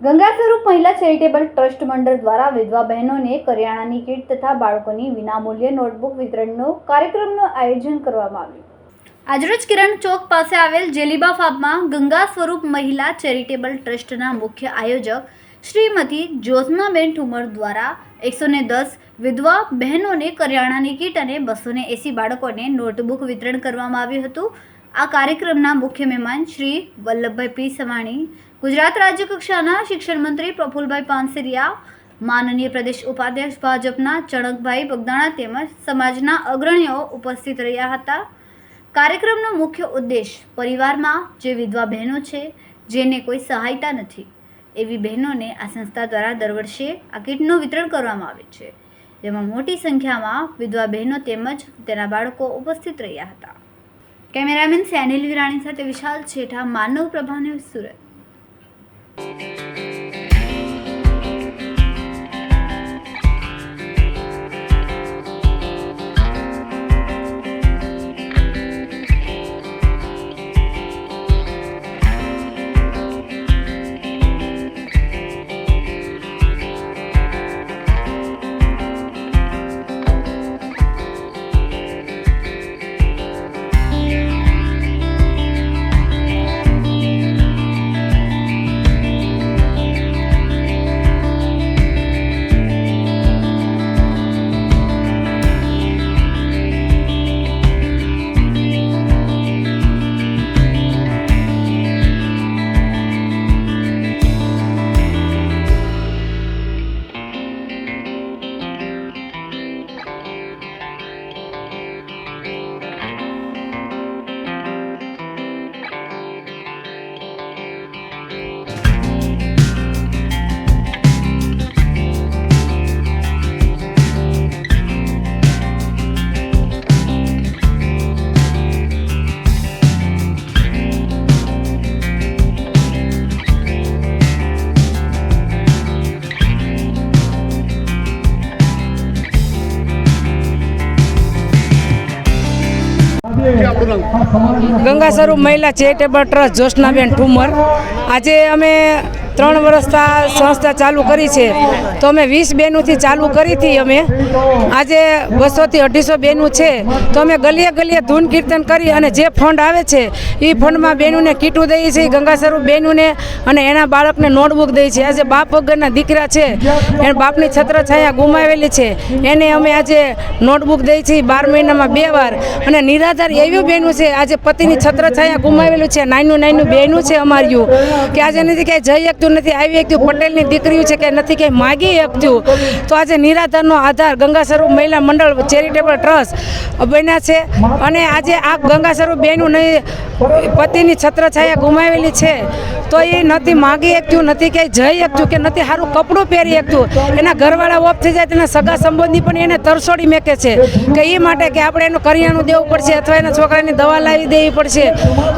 ગંગા સ્વરૂપ મહિલા charitable trust મંડળ દ્વારા વિધવા બહેનોને કરિયાણાની કીટ તથા બાળકોની વિનામૂલ્યે નોટબુક વિતરણનો કાર્યક્રમનું આયોજન કરવામાં આવ્યું. આજરોજ કિરણ ચોક પાસે આવેલ જેલીબા ફાર્મમાં ગંગા સ્વરૂપ મહિલા ચેરિટેબલ ટ્રસ્ટના મુખ્ય આયોજક શ્રીમતી જ્યોત્સનાબેન ઠુમર દ્વારા એકસો ને દસ વિધવા બહેનોને કરિયાણાની કીટ અને બસો ને એંસી બાળકોને નોટબુક વિતરણ કરવામાં આવ્યું હતું. આ કાર્યક્રમના મુખ્ય મહેમાન શ્રી વલ્લભભાઈ પી સવાણી ગુજરાત રાજ્ય કક્ષાના શિક્ષણ મંત્રી પ્રફુલભાઈ પાનસેરિયા, માનનીય પ્રદેશ ઉપાધ્યક્ષ ભાજપના ચણકભાઈ બગદાણા તેમજ સમાજના અગ્રણીઓ ઉપસ્થિત રહ્યા હતા. કાર્યક્રમનો મુખ્ય ઉદ્દેશ પરિવારમાં જે વિધવા બહેનો છે, જેને કોઈ સહાયતા નથી એવી બહેનોને આ સંસ્થા દ્વારા દર વર્ષે આ કીટનું વિતરણ કરવામાં આવે છે. જેમાં મોટી સંખ્યામાં વિધવા બહેનો તેમજ તેના બાળકો ઉપસ્થિત રહ્યા હતા. કેમેરામેન સેનિલ વિરાણી સાથે વિશાલ છેઠા, માનવ પ્રભાને સુરત. ગંગા સ્વરૂપ મહિલા ચેરિટેબલ ટ્રસ્ટ જોશનાબેન ઠુમર. આજે અમે ત્રણ વર્ષથી આ સંસ્થા ચાલુ કરી છે. તો અમે વીસ બેનુંથી ચાલુ કરી હતી અમે. આજે બસોથી અઢીસો બેનું છે. તો અમે ગલીએ ગલીએ ધૂન કીર્તન કરી અને જે ફંડ આવે છે, એ ફંડમાં બેનુંને કીટું દઈએ છીએ ગંગાસરૂપ સ્વરૂપ અને એના બાળકને નોટબુક દઈએ છીએ. આજે બાપ વગરના દીકરા છે. એને બાપની છત્રછાયા ગુમાવેલી છે. એને અમે આજે નોટબુક દઈએ છીએ બાર મહિનામાં બે વાર. અને નિરાધાર એવી બહેનું છે, આજે પતિની છત્રછાયા ગુમાવેલું છે, નાનું નાનું બહેનું છે અમારું કે આજે નથી ક્યાંય જઈ શકતું નથી આવી શકતું. પટેલની દીકરીઓ છે કે નથી કે માગી શકતું. તો આજે નિરાધારનો આધાર ગંગા સ્વરૂપ મહિલા મંડળ ચેરિટેબલ ટ્રસ્ટ બન્યા છે. અને આજે આ ગંગા સ્વરૂપ બહેનું નહીં, પતિની છત્રછાયા ગુમાવેલી છે. તો એ નથી માગી શકતું નથી કે જઈ શકતું કે નથી સારું કપડું પહેરી શકતું એના ઘરવાળા ઓફ થઈ જાય, તેના સગા સંબંધી પણ એને તરસોડી મેકે છે. કે એ માટે કે આપણે એનું કરિયાણું દેવું પડશે, અથવા એના છોકરાની દવા લાવી દેવી પડશે,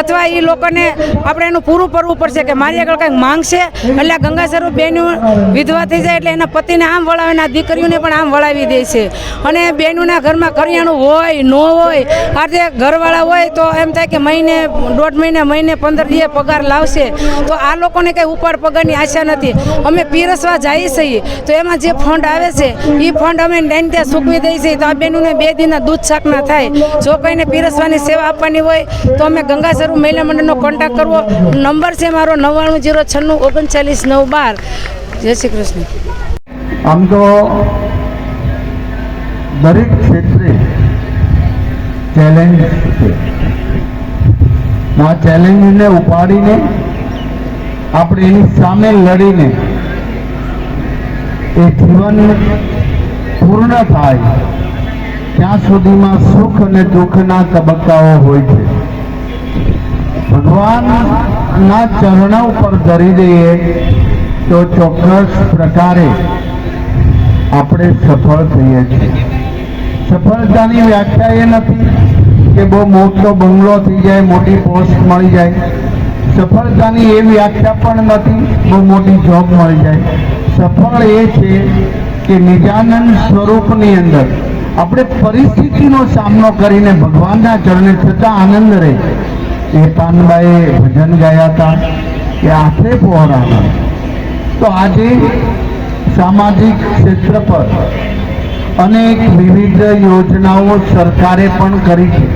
અથવા એ લોકોને આપણે એનું પૂરું કરવું પડશે કે મારી આગળ કંઈક માંગશે, એટલે ગંગા સ્વરૂપ બેનું વિધવા થઈ જાય એટલે એના પતિને આમ વળાવે આ દીકરીઓને પણ આમ વળાવી દે છે. અને બેનુંના ઘરમાં કરિયાણું હોય, ન હોય આજે ઘરવાળા હોય તો એમ થાય કે મહિને, દોઢ મહિને મહિને, પંદર દિવસ પગાર લાવશે. તો આ લોકોને કંઈ ઉપાડ પગારની આશા નથી. અમે પીરસવા જઈએ છીએ. તો એમાં જે ફંડ આવે છે એ ફંડ અમે ડાઈને ત્યાં સૂકવી દઈએ છીએ. તો આ બહેનોને બે દિનના દૂધ શાક ના થાય. જો કોઈને પીરસવાની સેવા આપવાની હોય, તો અમે ગંગા સ્વરૂપ મહિલા મંડળનો કોન્ટેક્ટ કરવો. નંબર છે મારો નવ્વાણું જીરો છન્નું ઓગણચાલીસ નવ બાર. જય શ્રી કૃષ્ણ. આમ તો દરેક ક્ષેત્રે ચેલેન્જ છે. ચેલેન્જને ઉપાડીને આપણે એની સામે લડીને એ જીવન પૂર્ણ થાય, ત્યાં સુધીમાં સુખ અને દુઃખના તબક્કાઓ હોય છે. ભગવાનના ચરણો ઉપર ધરી દઈએ તો ચોક્કસ પ્રકારે આપણે સફળ થઈએ છીએ. સફળતાની વ્યાખ્યા એ નથી કે બહુ મોટો બંગલો થઈ જાય, મોટી પોસ્ટ મળી જાય. સફળતાની એ વ્યાખ્યા પણ નથી, બહુ મોટી જોબ મળી જાય. સફળ એ છે કે નિજાનંદ સ્વરૂપની અંદર આપણે પરિસ્થિતિનો સામનો કરીને ભગવાનના ચરણે થતા આનંદ રહે. એ પાનબાએ ભજન ગાયા હતા કે આશરે પહોરાના તો આજે સામાજિક ક્ષેત્ર પર અનેક વિવિધ યોજનાઓ સરકારે પણ કરી છે.